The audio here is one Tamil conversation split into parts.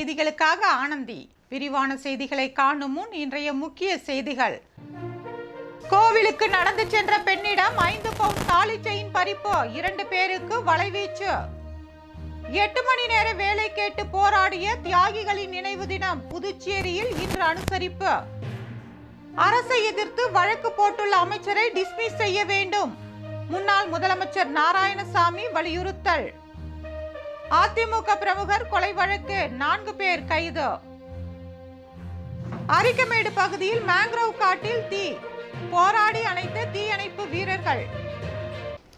செய்திகளுக்காக ஆனந்தி. விரிவான செய்திகளை காணும் முன் இன்றைய முக்கிய செய்திகள். கோவிலுக்கு நடந்து சென்ற பெண்ணிடம் ஐந்து பவுன் தாலி செயின் பறிப்பு இரண்டு பேருக்கு வலைவீச்சு. எட்டு மணி நேர வேலை கேட்டு போராடிய தியாகிகளின் நினைவு தினம் புதுச்சேரியில் இன்று அனுசரிப்பு. அரசை எதிர்த்து வழக்கு போட்டுள்ள அமைச்சரை டிஸ்மிஸ் செய்ய வேண்டும். முன்னாள் முதலமைச்சர் நாராயணசாமி வலியுறுத்தல். அதிமுக பிரமுகர் கொலை வழக்கு. நான்கு பேர் கைது. அரிக்கமேடு பகுதியில் மேங்க்ரோவ் காட்டில் தீ. போராடி அணைத்த தீயணைப்பு வீரர்கள்.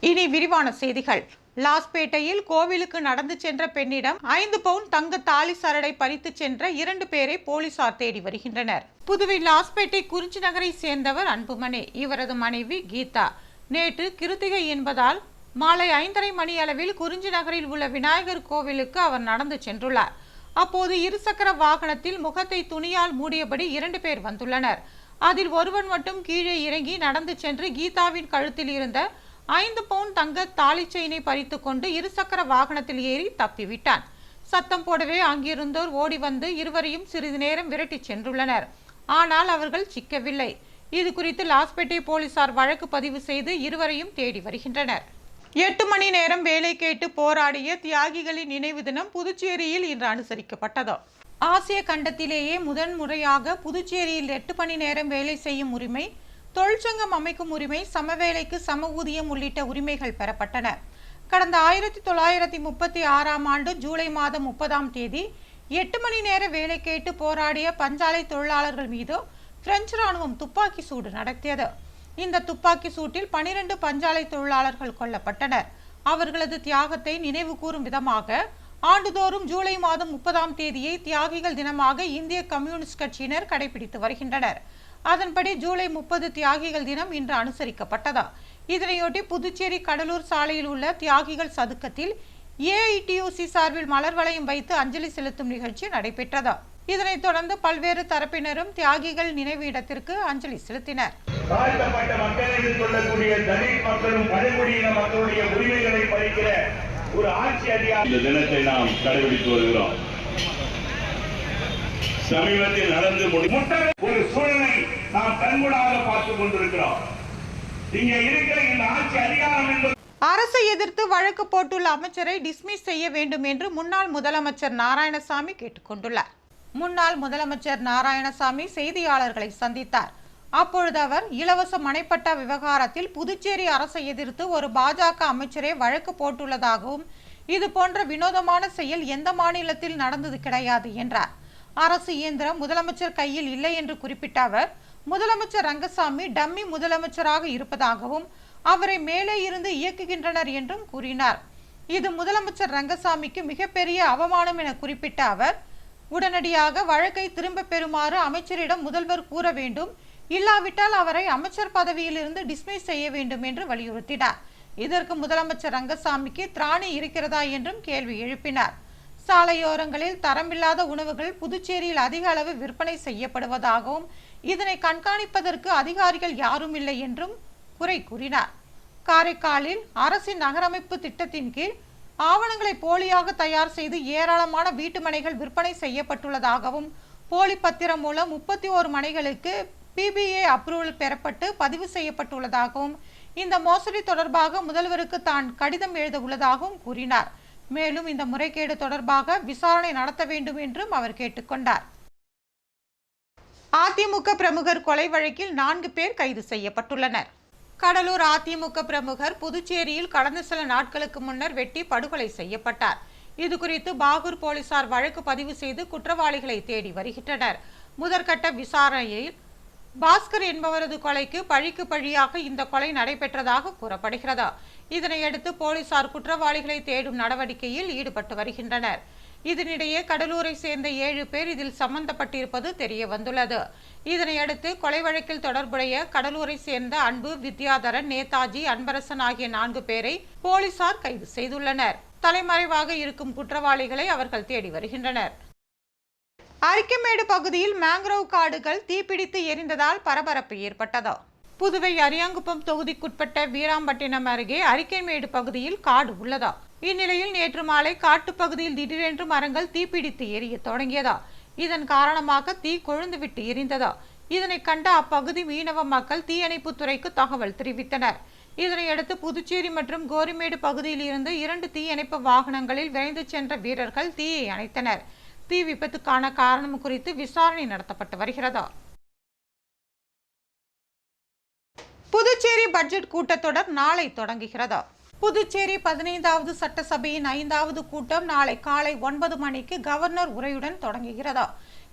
இனி விரிவான செய்திகள். லாஸ்பேட்டையில் கோவிலுக்கு நடந்து சென்ற பெண்ணிடம் ஐந்து பவுன் தங்க தாலி சரடை பறித்து சென்ற இரண்டு பேரை போலீசார் தேடி வருகின்றனர். புதுவை லாஸ்பேட்டை குறிச்சி நகரை சேர்ந்தவர் அன்புமணி. இவரது மனைவி கீதா. நேற்று கிருத்திகை என்பதால் மாலை ஐந்தரை மணி அளவில் குறிஞ்சி நகரில் உள்ள விநாயகர் கோவிலுக்கு அவர் நடந்து சென்றுள்ளார். அப்போது இருசக்கர வாகனத்தில் முகத்தை துணியால் மூடியபடி இரண்டு பேர் வந்துள்ளனர். அதில் ஒருவன் மட்டும் கீழே இறங்கி நடந்து சென்று கீதாவின் கழுத்தில் இருந்த ஐந்து பவுன் தங்க தாலி செயினை பறித்து கொண்டு இருசக்கர வாகனத்தில் ஏறி தப்பிவிட்டான். சத்தம் போடவே அங்கிருந்தோர் ஓடி வந்து இருவரையும் சிறிது நேரம் விரட்டி சென்றுள்ளனர். ஆனால் அவர்கள் சிக்கவில்லை. இது குறித்து லாஸ்பேட்டை போலீசார் வழக்கு பதிவு செய்து இருவரையும் தேடி வருகின்றனர். எட்டு மணி நேரம் வேலை கேட்டு போராடிய தியாகிகளின் நினைவு தினம் புதுச்சேரியில் இன்று அனுசரிக்கப்பட்டது. ஆசிய கண்டத்திலேயே முதன் முறையாக புதுச்சேரியில் எட்டு மணி நேரம் வேலை செய்யும் உரிமை தொழிற்சங்கம் அமைக்கும் உரிமை சமவேலைக்கு சம ஊதியம் உள்ளிட்ட உரிமைகள் பெறப்பட்டன. கடந்த ஆயிரத்தி தொள்ளாயிரத்தி முப்பத்தி ஆறாம் ஆண்டு ஜூலை மாதம் முப்பதாம் தேதி எட்டு மணி நேர வேலை கேட்டு போராடிய பஞ்சாலை தொழிலாளர்கள் மீது பிரெஞ்சு ராணுவம் துப்பாக்கி சூடு நடத்தியது. இந்த துப்பாக்கி சூட்டில் பனிரெண்டு பஞ்சாலை தொழிலாளர்கள் கொல்லப்பட்டனர். அவர்களது தியாகத்தை நினைவு கூறும் விதமாக ஆண்டுதோறும் ஜூலை மாதம் முப்பதாம் தேதியை தியாகிகள் தினமாக இந்திய கம்யூனிஸ்ட் கட்சியினர் கடைபிடித்து வருகின்றனர். அதன்படி ஜூலை முப்பது தியாகிகள் தினம் இன்று அனுசரிக்கப்பட்டதா? இதனையொட்டி புதுச்சேரி கடலூர் சாலையில் உள்ள தியாகிகள் சதுக்கத்தில் ஏஐடியூசி சார்பில் மலர் வளையம் வைத்து அஞ்சலி செலுத்தும் நிகழ்ச்சி நடைபெற்றதா? இதனைத் தொடர்ந்து பல்வேறு தரப்பினரும் தியாகிகள் நினைவு இடத்திற்கு அஞ்சலி செலுத்தினர். தாழ்த்தப்பட்ட மக்கள் என்று சொல்லக்கூடிய தலித் மக்களும் பழங்குடியின மக்களுடைய உரிமைகளை பறிக்கிற ஒரு ஆட்சி அதிகாரி இந்த தினத்தை நாம் கடைபிடித்து வருகிறோம். சமீபத்தில் நடந்து ஒரு சூழலை நாம் கண்கூடாக பார்த்துக் கொண்டிருக்கிறோம். இங்கே இருக்கிற இந்த ஆட்சி அதிகாரம் என்பது அரசை எதிர்த்து வழக்கு போட்டுள்ள அமைச்சரை டிஸ்மிஸ் செய்ய வேண்டும் என்று முன்னாள் முதலமைச்சர் நாராயணசாமி கேட்டுக்கொண்டுள்ளார். முன்னாள் முதலமைச்சர் நாராயணசாமி செய்தியாளர்களை சந்தித்தார். அப்பொழுது அவர் இலவச மனைப்பட்ட விவகாரத்தில் புதுச்சேரி அரசை எதிர்த்து ஒரு பாஜக அமைச்சரே வழக்கு போட்டுள்ளதாகவும் இது போன்ற வினோதமான செயல் எந்த மாநிலத்தில் நடந்தது கிடையாது என்றார். அரசு இயந்திரம் முதலமைச்சர் கையில் இல்லை என்று குறிப்பிட்ட அவர் முதலமைச்சர் ரங்கசாமி டம்மி முதலமைச்சராக இருப்பதாகவும் அவரை மேலே இருந்து இயக்குகின்றனர் என்றும் கூறினார். இது முதலமைச்சர் ரங்கசாமிக்கு மிகப்பெரிய அவமானம் என குறிப்பிட்ட அவர் உடனடியாக வழக்கை திரும்ப பெறுமாறு அமைச்சரிடம் முதல்வர் கூற வேண்டும். இல்லாவிட்டால் அவரை அமைச்சர் பதவியிலிருந்து டிஸ்மிஸ் செய்ய வேண்டும் என்று வலியுறுத்தினார். இதற்கு முதலமைச்சர் ரங்கசாமிக்கு திராணி இருக்கிறதா என்றும் கேள்வி எழுப்பினார். சாலையோரங்களில் தரமில்லாத உணவுகள் புதுச்சேரியில் அதிக அளவு விற்பனை செய்யப்படுவதாகவும் இதனை கண்காணிப்பதற்கு அதிகாரிகள் யாரும் இல்லை என்றும் குறை கூறினார். காரைக்காலில் அரசின் நகரமைப்பு திட்டத்தின் கீழ் ஆவணங்களை போலியாக தயார் செய்து ஏராளமான வீட்டுமனைகள் விற்பனை செய்யப்பட்டுள்ளதாகவும் போலி பத்திரம் மூலம் முப்பத்தி ஓரு மனைகளுக்கு பிபிஏ அப்ரூவல் பெறப்பட்டு பதிவு செய்யப்பட்டுள்ளதாகவும் இந்த மோசடி தொடர்பாக முதல்வருக்கு தான் கடிதம் எழுத உள்ளதாகவும் கூறினார். மேலும் இந்த முறைகேடு தொடர்பாக விசாரணை நடத்த வேண்டும் என்றும் அவர் கேட்டுக்கொண்டார். அதிமுக பிரமுகர் கொலை வழக்கில் நான்கு பேர் கைது செய்யப்பட்டுள்ளனர். கடலூர் அதிமுக பிரமுகர் புதுச்சேரியில் கடந்த சில நாட்களுக்கு முன்னர் வெட்டி படுகொலை செய்யப்பட்டார். இது குறித்து பாகூர் போலீசார் வழக்கு பதிவு செய்து குற்றவாளிகளை தேடி வருகின்றனர். முதற்கட்ட விசாரணையில் பாஸ்கர் என்பவரது கொலைக்கு பழிக்கு பழியாக இந்த கொலை நடைபெற்றதாக கூறப்படுகிறது. இதனையடுத்து போலீசார் குற்றவாளிகளை தேடும் நடவடிக்கையில் ஈடுபட்டு வருகின்றனர். இதனிடையே கடலூரை சேர்ந்த ஏழு பேர் இதில் சம்பந்தப்பட்டிருப்பது தெரிய வந்துள்ளது. இதனையடுத்து கொலை வழக்கில் தொடர்புடைய கடலூரை சேர்ந்த அன்பு வித்யாதரன் நேதாஜி அன்பரசன் ஆகிய நான்கு பேரை போலீசார் கைது செய்துள்ளனர். தலைமறைவாக இருக்கும் குற்றவாளிகளை அவர்கள் தேடி வருகின்றனர். அரிக்கமேடு பகுதியில் மேங்க்ரோவ் காடுகள் தீப்பிடித்து எரிந்ததால் பரபரப்பு ஏற்பட்டது. புதுவை அரியாங்குப்பம் தொகுதிக்குட்பட்ட வீராம்பட்டினம் அருகே அரிக்கமேடு பகுதியில் காடு உள்ளதா. இந்நிலையில் நேற்று மாலை காட்டுப்பகுதியில் திடீரென்று மரங்கள் தீப்பிடித்து எரிய தொடங்கியதா? இதன் காரணமாக தீ கொழுந்துவிட்டு எரிந்ததா? இதனை கண்ட அப்பகுதி மீனவ மக்கள் தீயணைப்புத் துறைக்கு தகவல் தெரிவித்தனர். இதனையடுத்து புதுச்சேரி மற்றும் கோரிமேடு பகுதியில் இருந்து இரண்டு தீயணைப்பு வாகனங்களில் விரைந்து சென்ற வீரர்கள் தீயை அணைத்தனர். தீ விபத்துக்கான காரணம் குறித்து விசாரணை நடத்தப்பட்டு வருகிறதா? புதுச்சேரி பட்ஜெட் கூட்டத்தொடர் நாளை தொடங்குகிறதா? புதுச்சேரி பதினைந்தாவது சட்டசபையின் ஐந்தாவது கூட்டம் நாளை காலை ஒன்பது மணிக்கு கவர்னர் உரையுடன் தொடங்குகிறது.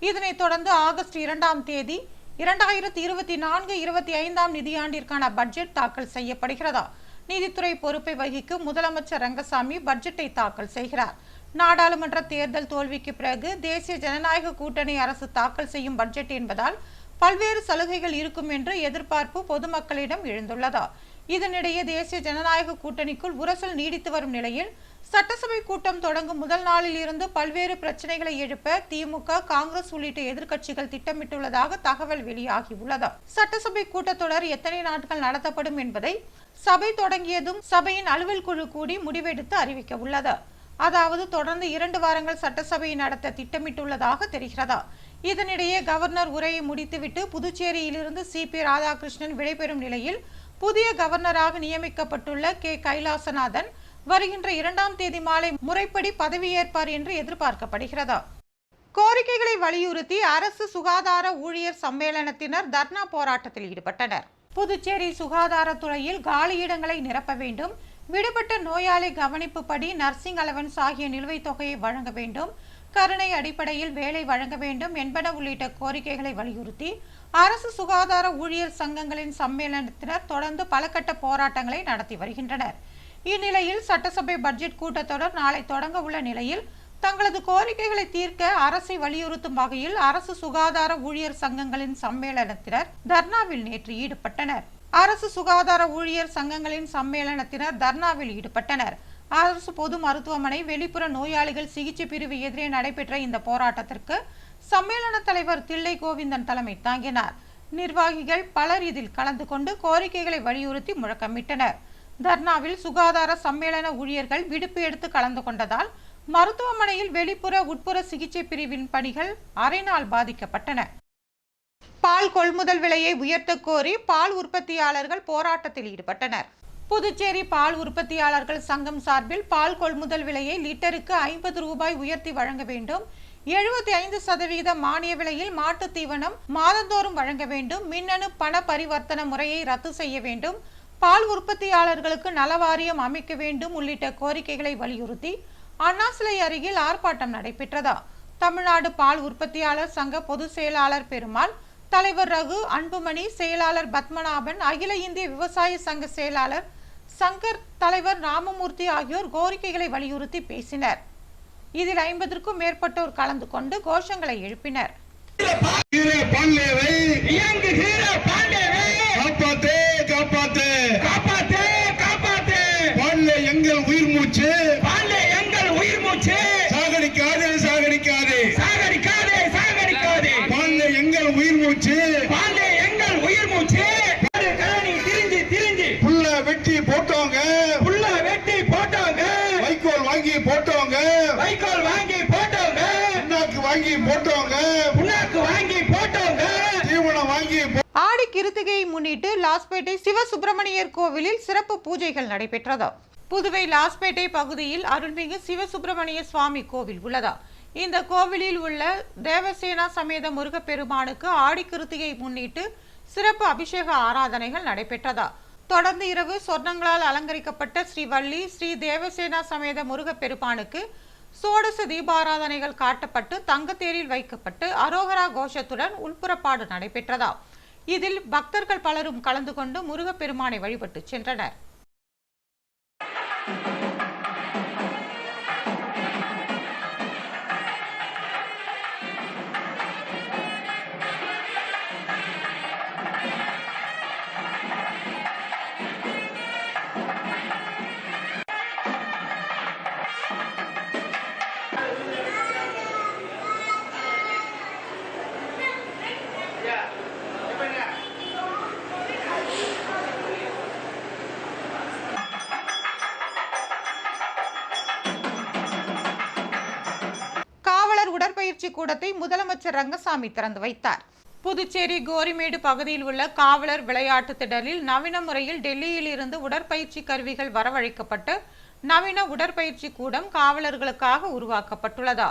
இதனைத் தொடர்ந்து ஆகஸ்ட் இரண்டாம் தேதி இரண்டாயிரத்தி இருபத்தி நான்கு இருபத்தி ஐந்தாம் நிதியாண்டிற்கான பட்ஜெட் தாக்கல் செய்யப்படுகிறதா. நீதித்துறை பொறுப்பை வகிக்கும் முதலமைச்சர் ரங்கசாமி பட்ஜெட்டை தாக்கல் செய்கிறார். நாடாளுமன்ற தேர்தல் தோல்விக்கு பிறகு தேசிய ஜனநாயக கூட்டணி அரசு தாக்கல் செய்யும் பட்ஜெட் என்பதால் பல்வேறு சலுகைகள் இருக்கும் என்று எதிர்பார்ப்பு பொதுமக்களிடம் எழுந்துள்ளதா. இதனிடையே தேசிய ஜனநாயக கூட்டணிக்குள் உரசல் நீடித்து வரும் நிலையில் சட்டசபை கூட்டம் தொடங்கும் முதல் நாளில் இருந்து பல்வேறு பிரச்சனைகளை எழுப்ப திமுக காங்கிரஸ் உள்ளிட்ட எதிர்க்கட்சிகள் திட்டமிட்டுள்ளதாக தகவல் வெளியாகியுள்ளது. சட்டசபை கூட்டத்தொடர் எத்தனை நாட்கள் நடத்தப்படும் என்பதை சபை தொடங்கியதும் சபையின் அலுவல் குழு கூடி முடிவெடுத்து அறிவிக்க உள்ளது அதாவது தொடர்ந்து இரண்டு வாரங்கள் சட்டசபையை நடத்த திட்டமிட்டுள்ளதாக தெரிகிறது? இதனிடையே கவர்னர் உரையை முடித்துவிட்டு புதுச்சேரியிலிருந்து சி. பி. ராதாகிருஷ்ணன் விடைபெறும் நிலையில் புதிய கவர்னராக நியமிக்கப்பட்டுள்ள கே. கைலாசநாதன் வருகின்ற இரண்டாம் தேதி மாலை முறைப்படி பதவியேற்பார் என்று எதிர்பார்க்கப்படுகிறது. கோரிக்கைகளை வலியுறுத்தி அரசு சுகாதார ஊழியர் சம்மேளனத்தினர் தர்ணா போராட்டத்தில் ஈடுபட்டனர். புதுச்சேரி சுகாதாரத்துறையில் காலியிடங்களை நிரப்ப வேண்டும். விடுபட்ட நோயாளி கவனிப்புப்படி நர்சிங் அலவன்ஸ் ஆகிய நிலுவைத் தொகையை வழங்க வேண்டும். கருணை அடிப்படையில் வேலை வழங்க வேண்டும் என்பன உள்ளிட்ட கோரிக்கைகளை வலியுறுத்தி அரசு சுகாதார ஊழியர் சங்கங்களின் சம்மேளனத்தினர் தொடர்ந்து பல கட்ட போராட்டங்களை நடத்தி வருகின்றனர். இந்நிலையில் சட்டசபை பட்ஜெட் கூட்டத்தொடர் நாளை தொடங்க உள்ள நிலையில் தங்களது கோரிக்கைகளை தீர்க்க அரசை வலியுறுத்தும் வகையில் அரசு சுகாதார ஊழியர் சங்கங்களின் சம்மேளனத்தினர் தர்ணாவில் நேற்று ஈடுபட்டனர். அரசு சுகாதார ஊழியர் சங்கங்களின் சம்மேளனத்தினர் தர்ணாவில் ஈடுபட்டனர். அரசு பொது மருத்துவமனை வெளிப்புற நோயாளிகள் சிகிச்சை பிரிவு எதிரே நடைபெற்ற இந்த போராட்டத்திற்கு சம்மேளன தலைவர் தில்லை கோவிந்தன் தலைமை தாங்கினார். நிர்வாகிகள் பலர் இதில் கலந்து கொண்டு கோரிக்கைகளை வலியுறுத்தி முழக்கமிட்டனர். தர்ணாவில் சுகாதார சம்மேளன ஊழியர்கள் விடுப்பு எடுத்து கலந்து கொண்டதால் மருத்துவமனையில் வெளிப்புற உட்புற சிகிச்சை பிரிவின் பணிகள் அரை நாள் பாதிக்கப்பட்டன. பால் கொள்முதல் விலையை உயர்த்த கோரி பால் உற்பத்தியாளர்கள் போராட்டத்தில் ஈடுபட்டனர். புதுச்சேரி பால் உற்பத்தியாளர்கள் சங்கம் சார்பில் பால் கொள்முதல் விலையை லிட்டருக்கு ஐம்பது ரூபாய் உயர்த்தி வழங்க வேண்டும் எழுபத்தி ஐந்து சதவீத மானிய விலையில் மாட்டு தீவனம் மாதந்தோறும் வழங்க வேண்டும். மின்னணு பண பரிவர்த்தன முறையை ரத்து செய்ய வேண்டும். பால் உற்பத்தியாளர்களுக்கு நலவாரியம் அமைக்க வேண்டும் உள்ளிட்ட கோரிக்கைகளை வலியுறுத்தி அண்ணா சிலை அருகில் ஆர்ப்பாட்டம் நடைபெற்றதா. தமிழ்நாடு பால் உற்பத்தியாளர் சங்க பொதுச் செயலாளர் பெருமாள் தலைவர் ரகு அன்புமணி செயலாளர் பத்மநாபன் அகில இந்திய விவசாய சங்க செயலாளர் சங்கர் தலைவர் ராமமூர்த்தி ஆகியோர் கோரிக்கைகளை வலியுறுத்தி பேசினர். இதில் ஐம்பதற்கும் மேற்பட்டோர் கலந்து கொண்டு கோஷங்களை எழுப்பினர். வாங்கி போட்டோங்க புண்ணாக்கு வாங்கி போட்டோங்க தீவனம் வாங்கி ஆடி கிருத்திகையை முன்னிட்டு லாஸ்பேட்டை சிவசுப்பிரமணியர் கோவிலில் சிறப்பு பூஜைகள் நடைபெற்றது. புதுவை லாஸ்பேட்டை பகுதியில் அருள்மிகு சிவசுப்பிரமணிய சுவாமி கோவில் உள்ளதா. இந்த கோவிலில் உள்ள தேவசேனா சமேத முருகப்பெருமானுக்கு ஆடி கிருத்திகை முன்னிட்டு சிறப்பு அபிஷேக ஆராதனைகள் நடைபெற்றதா. தொடர்ந்து இரவு சொர்ணங்களால் அலங்கரிக்கப்பட்ட ஸ்ரீ வள்ளி ஸ்ரீ தேவசேனா சமேத முருகப்பெருமானுக்கு சோடச தீபாராதனைகள் காட்டப்பட்டு தங்கத்தேரில் வைக்கப்பட்டு அரோகரா கோஷத்துடன் உள்புறப்பாடு நடைபெற்றதா இதில் பக்தர்கள் பலரும் கலந்து கொண்டு முருகப்பெருமானை வழிபட்டு சென்றனர். கூடத்தை முதலமைச்சர் ரங்கசாமி திறந்து வைத்தார். புதுச்சேரி கோரிமேடு பகுதியில் உள்ள காவலர் விளையாட்டு திடலில் நவீன முறையில் டெல்லியில் இருந்து உடற்பயிற்சி கருவிகள் வரவழைக்கப்பட்டு நவீன உடற்பயிற்சி கூடம் காவலர்களுக்காக உருவாக்கப்பட்டுள்ளதா.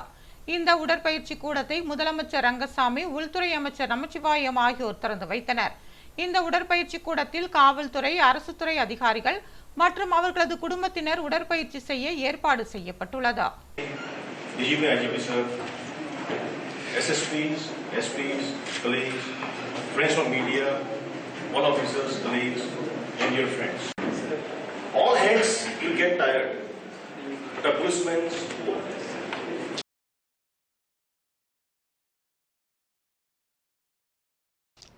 இந்த உடற்பயிற்சி கூடத்தை முதலமைச்சர் ரங்கசாமி உள்துறை அமைச்சர் நமச்சிவாயம் ஆகியோர் திறந்து வைத்தனர். இந்த உடற்பயிற்சி கூடத்தில் காவல்துறை அரசு துறை அதிகாரிகள் மற்றும் அவர்களது குடும்பத்தினர் உடற்பயிற்சி செய்ய ஏற்பாடு செய்யப்பட்டுள்ளதா. SSPs, SPs, colleagues, friends from media, all officers, colleagues, and your friends. All heads will get tired, but a policeman won't.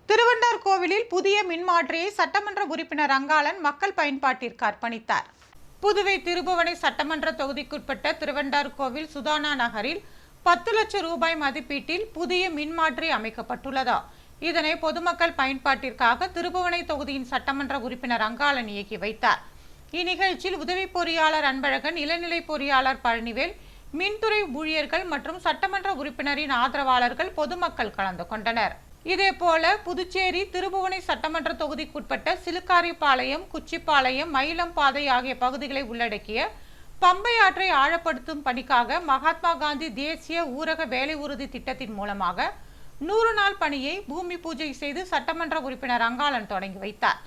Thiruvandar கோவிலில் புதிய மின்மாற்றியை சட்டமன்ற உறுப்பினர் அங்காளன் மக்கள் பயன்பாட்டிற்கு அர்ப்பணித்தார் புதுவை திருபுவனை சட்டமன்ற தொகுதிக்குட்பட்ட திருவண்டார் கோவில் சுதானா நகரில் பத்து லட்சம் ரூபாய் மதிப்பீட்டில் புதிய மின்மாற்றி அமைக்கப்பட்டுள்ளதா? இதனை பொதுமக்கள் பயன்பாட்டிற்காக திருபுவனை தொகுதியின் சட்டமன்ற உறுப்பினர் அங்காளன் இயக்கி வைத்தார். இந்நிகழ்ச்சியில் உதவி பொறியாளர் அன்பழகன் இளநிலை பொறியாளர் பழனிவேல் மின்துறை ஊழியர்கள் மற்றும் சட்டமன்ற உறுப்பினரின் ஆதரவாளர்கள் பொதுமக்கள் கலந்து கொண்டனர். இதேபோல புதுச்சேரி திருபுவனை சட்டமன்ற தொகுதிக்குட்பட்ட சிலுக்காரிப்பாளையம் குச்சிப்பாளையம் மயிலம்பாதை ஆகிய பகுதிகளை உள்ளடக்கிய பம்பை ஆற்றை ஆழப்படுத்தும் பணிக்காக மகாத்மா காந்தி தேசிய ஊரக வேலை உறுதி திட்டத்தின் மூலமாக நூறு நாள் பணியை பூமி பூஜை செய்து சட்டமன்ற உறுப்பினர் அங்காளன் தொடங்கி வைத்தார்.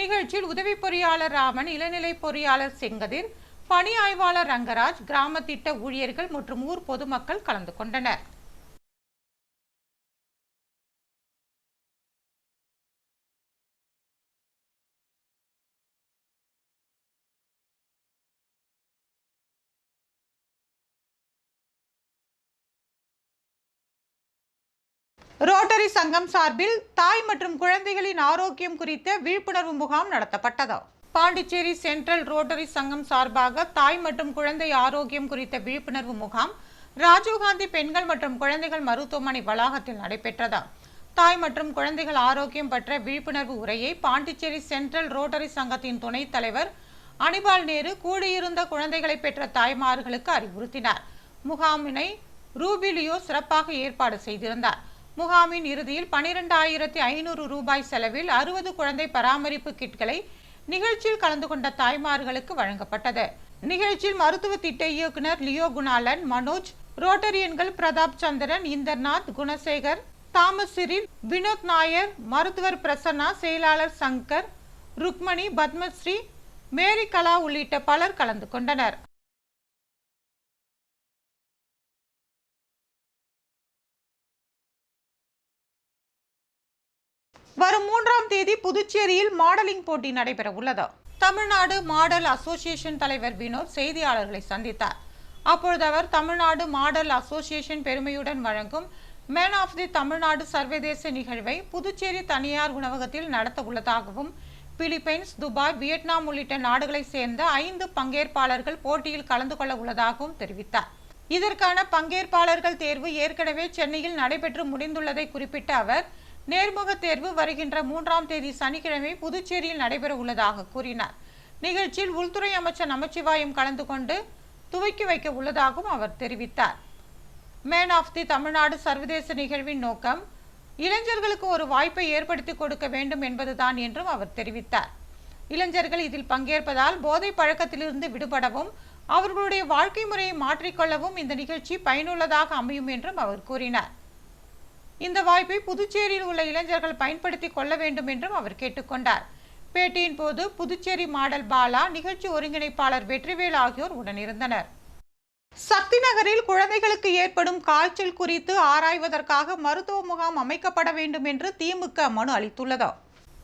நிகழ்ச்சியில் உதவி பொறியாளர் ராமன் இளநிலை பொறியாளர் செங்கதிர் பணி ஆய்வாளர் ரங்கராஜ் கிராம திட்ட ஊழியர்கள் மற்றும் ஊர் பொதுமக்கள் கலந்து கொண்டனர். ரோட்டரி சங்கம் சார்பில் தாய் மற்றும் குழந்தைகளின் ஆரோக்கியம் குறித்த விழிப்புணர்வு முகாம் நடத்தப்பட்டது. பாண்டிச்சேரி சென்ட்ரல் ரோட்டரி சங்கம் சார்பாக தாய் மற்றும் குழந்தை ஆரோக்கியம் குறித்த விழிப்புணர்வு முகாம் ராஜீவ்காந்தி பெண்கள் மற்றும் குழந்தைகள் மருத்துவமனை வளாகத்தில் நடைபெற்றது. தாய் மற்றும் குழந்தைகள் ஆரோக்கியம் பற்ற விழிப்புணர்வு உரையை பாண்டிச்சேரி சென்ட்ரல் ரோட்டரி சங்கத்தின் துணைத் தலைவர் அனிபால் நேரு கூடியிருந்த குழந்தைகளை பெற்ற தாய்மார்களுக்கு அறிவுறுத்தினார். முகாமினை ரூபிலியோ சிறப்பாக ஏற்பாடு செய்திருந்தார். முகாமின் இறுதியில் பனிரெண்டாயிரத்தி ஐநூறு ரூபாய் செலவில் அறுபது குழந்தை பராமரிப்பு கிட்களை நிகழ்ச்சியில் கலந்து கொண்ட தாய்மார்களுக்கு வழங்கப்பட்டது. நிகழ்ச்சியில் மருத்துவ திட்ட இயக்குனர் லியோ குணாலன் மனோஜ் ரோட்டரியன்கள் பிரதாப் சந்திரன் இந்தர்நாத் குணசேகர் தாமஸ் வினோத் நாயர் மருத்துவர் பிரசன்னா செயலாளர் சங்கர் ருக்மணி பத்மஸ்ரீ மேரி கலா உள்ளிட்ட பலர் கலந்து கொண்டனர். வரும் மூன்றாம் தேதி புதுச்சேரியில் மாடலிங் போட்டி நடைபெற உள்ளது. தமிழ்நாடு மாடல் அசோசியேஷன் தலைவர் வினோத் செய்தியாளர்களை சந்தித்தார். அப்பொழுது அவர் தமிழ்நாடு மாடல் அசோசியேஷன் பெருமையுடன் வழங்கும் மேன் ஆஃப் தி தமிழ்நாடு சர்வதேச நிகழ்வை புதுச்சேரி தனியார் உணவகத்தில் நடத்த உள்ளதாகவும் பிலிப்பைன்ஸ் துபாய் வியட்நாம் உள்ளிட்ட நாடுகளைச் சேர்ந்த ஐந்து பங்கேற்பாளர்கள் போட்டியில் கலந்து கொள்ள உள்ளதாகவும் தெரிவித்தார். இதற்கான பங்கேற்பாளர்கள் தேர்வு ஏற்கனவே சென்னையில் நடைபெற்று முடிந்துள்ளதை குறிப்பிட்ட அவர் நேர்முக தேர்வு வருகின்ற மூன்றாம் தேதி சனிக்கிழமை புதுச்சேரியில் நடைபெற உள்ளதாக கூறினார். நிகழ்ச்சியில் உள்துறை அமைச்சர் நமச்சிவாயம் கலந்து கொண்டு துவக்கி வைக்க உள்ளதாகவும் அவர் தெரிவித்தார். மேன் ஆஃப் தி தமிழ்நாடு சர்வதேச நிகழ்வின் நோக்கம் இளைஞர்களுக்கு ஒரு வாய்ப்பை ஏற்படுத்தி கொடுக்க வேண்டும் என்பதுதான் என்றும் அவர் தெரிவித்தார். இளைஞர்கள் இதில் பங்கேற்பதால் போதை பழக்கத்திலிருந்து விடுபடவும் அவர்களுடைய வாழ்க்கை முறையை மாற்றிக்கொள்ளவும் இந்த நிகழ்ச்சி பயனுள்ளதாக அமையும் என்றும் அவர் கூறினார். இந்த வாய்ப்பை புதுச்சேரியில் உள்ள இளைஞர்கள் பயன்படுத்தி கொள்ள வேண்டும் என்றும் அவர் கேட்டுக்கொண்டார். பேட்டியின் போது புதுச்சேரி மாடல் பாலா நிகழ்ச்சி ஒருங்கிணைப்பாளர் வெற்றிவேல் ஆகியோர் உடனிருந்தனர். சக்தி நகரில் குழந்தைகளுக்கு ஏற்படும் காய்ச்சல் குறித்து ஆராய்வதற்காக மருத்துவ முகாம் அமைக்கப்பட வேண்டும் என்று திமுக மனு அளித்துள்ளது.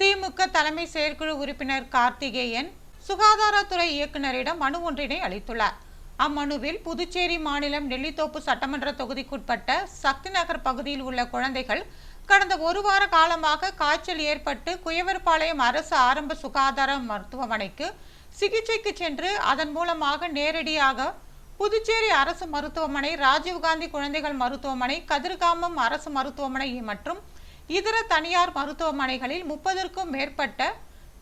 திமுக தலைமை செயற்குழு உறுப்பினர் கார்த்திகேயன் சுகாதாரத்துறை இயக்குநரிடம் மனு ஒன்றினை அளித்துள்ளார். அம்மனுவில் புதுச்சேரி மாநிலம் நெல்லித்தோப்பு சட்டமன்ற தொகுதிக்குட்பட்ட சக்தி நகர் பகுதியில் உள்ள குழந்தைகள் கடந்த ஒரு வார காலமாக காய்ச்சல் ஏற்பட்டு குயவர்பாளையம் அரசு ஆரம்ப சுகாதார மருத்துவமனைக்கு சிகிச்சைக்கு சென்று அதன் மூலமாக நேரடியாக புதுச்சேரி அரசு மருத்துவமனை ராஜீவ்காந்தி குழந்தைகள் மருத்துவமனை கதிர்காமம் அரசு மருத்துவமனை மற்றும் இதர தனியார் மருத்துவமனைகளில் முப்பதற்கும் மேற்பட்ட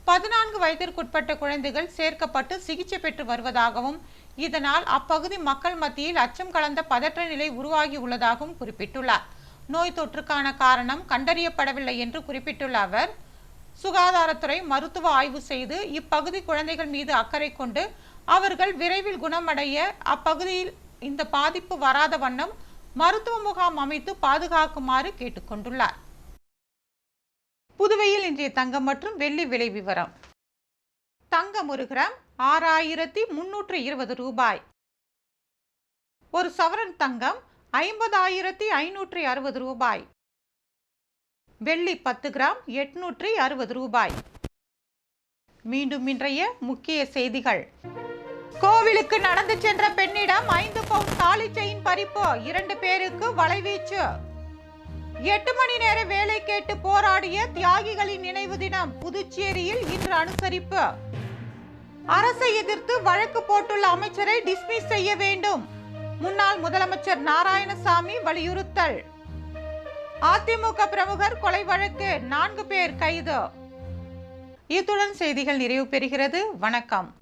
பதினான்கு வயதிற்குட்பட்ட குழந்தைகள் சேர்க்கப்பட்டு சிகிச்சை பெற்று வருவதாகவும் இதனால் அப்பகுதி மக்கள் மத்தியில் அச்சம் கலந்த பதற்ற நிலை உருவாகி உள்ளதாகவும் குறிப்பிட்டுள்ளார். நோய் தொற்றுக்கான காரணம் கண்டறியப்படவில்லை என்று குறிப்பிட்டுள்ள அவர் சுகாதாரத்துறை மருத்துவ ஆய்வு செய்து இப்பகுதி குழந்தைகள் மீது அக்கறை கொண்டு அவர்கள் விரைவில் குணமடைய அப்பகுதியில் இந்த பாதிப்பு வராத வண்ணம் மருத்துவ முகாம் அமைத்து பாதுகாக்குமாறு கேட்டுக்கொண்டுள்ளார். புதுவையில் இன்றைய தங்கம் மற்றும் வெள்ளி விலை விவரம். தங்கம் ஒரு கிராம் ஆறாயிரத்தி முன்னூற்று இருபது ரூபாய். ஒரு சவரன் தங்கம் ஐம்பதாயிரத்தி ஐநூற்றி அறுபது ரூபாய். வெள்ளி பத்து கிராம் எட்நூற்றி அறுபது ரூபாய். மீண்டும் இன்றைய முக்கிய செய்திகள். கோவிலுக்கு நடந்து சென்ற பெண்ணிடம் ஐந்து பவுன் தாலி செயின் பறிப்பு இரண்டு பேருக்கு வலைவீச்சு. எட்டு மணி நேர வேலை கேட்டு போராடிய தியாகிகளின் நினைவு தினம் புதுச்சேரியில் இன்று அனுசரிப்பு. அரசை எதிர்த்து வழக்கு போட்டுள்ள அமைச்சரை டிஸ்மிஸ் செய்ய வேண்டும். முன்னாள் முதலமைச்சர் நாராயணசாமி வலியுறுத்தல். அதிமுக பிரமுகர் கொலை வழக்கு நான்கு பேர் கைது. இத்துடன் செய்திகள் நிறைவு பெறுகிறது. வணக்கம்.